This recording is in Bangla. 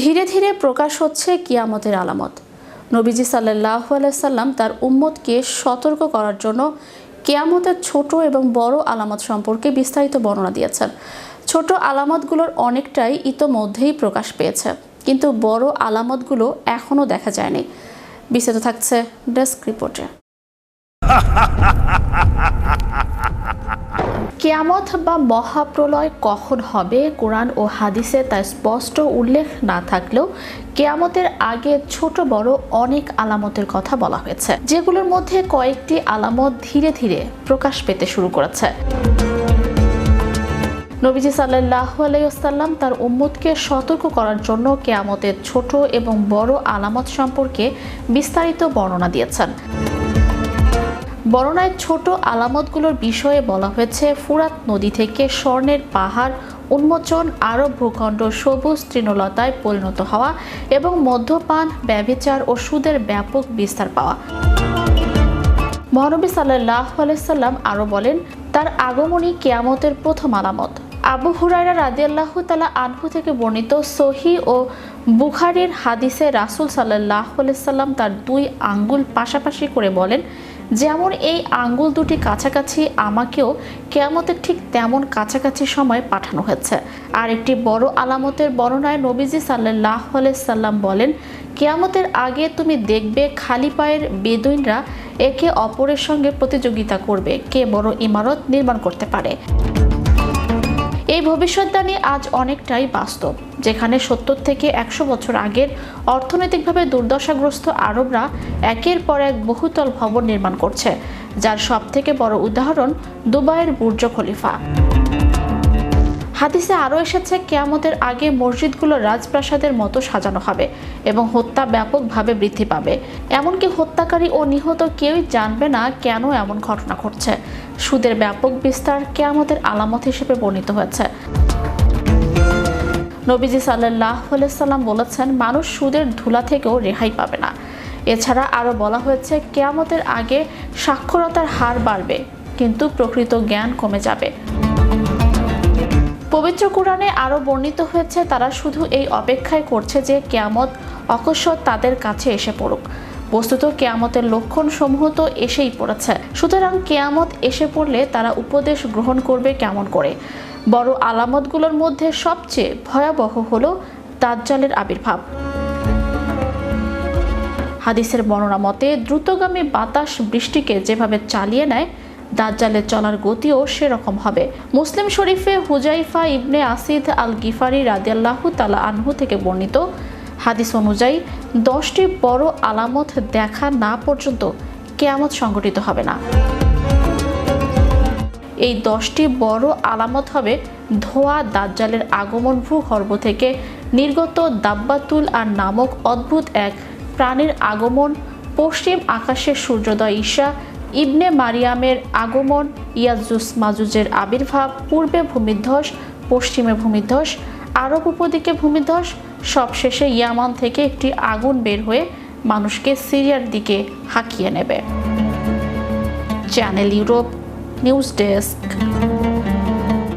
ধীরে ধীরে প্রকাশ হচ্ছে কিয়ামতের আলামত। নবীজি সাল্লাহ সাল্লাম তার উম্মতকে সতর্ক করার জন্য কেয়ামতের ছোট এবং বড় আলামত সম্পর্কে বিস্তারিত বর্ণনা দিয়েছেন। ছোট আলামতগুলোর অনেকটাই ইতোমধ্যেই প্রকাশ পেয়েছে, কিন্তু বড় আলামতগুলো এখনও দেখা যায়নি। বিস্তারিত থাকছে ডেস্ক রিপোর্টে। কেয়ামত বা মহাপ্রলয় কখন হবে? কোরআন ও হাদিসে তা স্পষ্ট উল্লেখ না থাকলেও কেয়ামতের আগে ছোট, বড় অনেক আলামতের কথা বলা হয়েছে, যেগুলোর মধ্যে কয়েকটি আলামত ধীরে ধীরে প্রকাশ পেতে শুরু করেছে। নবীজি সাল্লাহ আলাইসাল্লাম তার উম্মতকে সতর্ক করার জন্য কেয়ামতের ছোট এবং বড় আলামত সম্পর্কে বিস্তারিত বর্ণনা দিয়েছেন। বর্ণনায় ছোট আলামতগুলোর বিষয়ে বলা হয়েছে, ফুরাত নদী থেকে স্বর্ণের পাহাড়, উন্মোচন আরব ভূখণ্ড, সবুজ তৃণলতায় পরিণত হওয়া এবং মদ্যপান, ব্যভিচার ও সুদের ব্যাপক বিস্তার পাওয়া। মহানবী সাল্লাহ আলাইসাল্লাম আরও বলেন, তার আগমনী কেয়ামতের প্রথম আলামত। আবু হুরাইরা রাদিয়াল্লাহ তালা আনহু থেকে বর্ণিত সহি ও বুখারির হাদিসে রাসুল সাল্লাহ সাল্লাম তার দুই আঙ্গুল পাশাপাশি করে বলেন যেমন এই আঙ্গুল দুটি কাছাকাছি আমাকেও কেয়ামতের ঠিক তেমন কাছাকাছি সময় পাঠানো হয়েছে। আর একটি বড় আলামতের বর্ণনায় নবীজি সাল্লাহ সাল্লাম বলেন, কেয়ামতের আগে তুমি দেখবে খালি পায়ের বেদুইনরা একে অপরের সঙ্গে প্রতিযোগিতা করবে। কে বড় ইমারত নির্মাণ করতে পারে? এই ভবিষ্যৎবাণী আজ অনেকটাই বাস্তব, যেখানে সত্তর থেকে একশো বছর আগের অর্থনৈতিকভাবে দুর্দশাগ্রস্ত আরবরা একের পর এক বহুতল ভবন নির্মাণ করছে, যার সবথেকে বড় উদাহরণ দুবাইয়ের বুর্জ খলিফা। হাদিসে আরও এসেছে, কেয়ামতের আগে মসজিদগুলো রাজপ্রাসাদের মতো সাজানো হবে এবং হত্যা ব্যাপকভাবে বৃদ্ধি পাবে। এমনকি হত্যাকারী ও নিহত কেউই জানবে না কেন এমন ঘটনা ঘটছে। সুদের ব্যাপক বিস্তার কেয়ামতের আলামত হিসেবে বর্ণিত হয়েছে। নবীজি সাল্লাহ সাল্লাম বলেছেন, মানুষ সুদের ধুলা থেকেও রেহাই পাবে না। এছাড়া আরও বলা হয়েছে, কেয়ামতের আগে সাক্ষরতার হার বাড়বে, কিন্তু প্রকৃত জ্ঞান কমে যাবে। পবিত্র কোরআনে আরও বর্ণিত হয়েছে, তারা শুধু এই অপেক্ষায় করছে যে কেয়ামত অকস্মাৎ তাদের কাছে এসে পড়ুক। বস্তুত কেয়ামতের লক্ষণ সমূহ তো এসেই পড়েছে। সুতরাং কেয়ামত এসে পড়লে তারা উপদেশ গ্রহণ করবে কেমন করে? বড় আলামতগুলোর মধ্যে সবচেয়ে ভয়াবহ হলো দাজ্জালের আবির্ভাব। হাদিসের বর্ণনা মতে, দ্রুতগামী বাতাস বৃষ্টিকে যেভাবে চালিয়ে নেয় দাজ্জালের চলার গতিও সেরকম হবে। মুসলিম শরীফে হুজাইফা ইবনে আসিদ আল গিফারি রাদিয়াল্লাহু তালা আনহু থেকে বর্ণিত। হাদিস অনুযায়ী, দশটি বড় আলামত দেখা না পর্যন্ত কেয়ামত সংগঠিত হবে না। এই দশটি বড় আলামত হবে ধোয়া, দাজ্জালের আগমন ভূগর্ভ থেকে নির্গত দাব্বাতুল আর নামক অদ্ভুত এক প্রাণীর আগমন, পশ্চিম আকাশের সূর্যোদয় ঈশা ইবনে মারিয়ামের আগমন ইয়াজুস মাজুজের আবির্ভাব, পূর্বে ভূমিধ্বস, পশ্চিমে ভূমিধ্বস, আরব উপদিকে ভূমিধ্বস, সবশেষে ইয়ামান থেকে একটি আগুন বের হয়ে মানুষকে সিরিয়ার দিকে হাঁকিয়ে নেবে। Channel Europe news desk.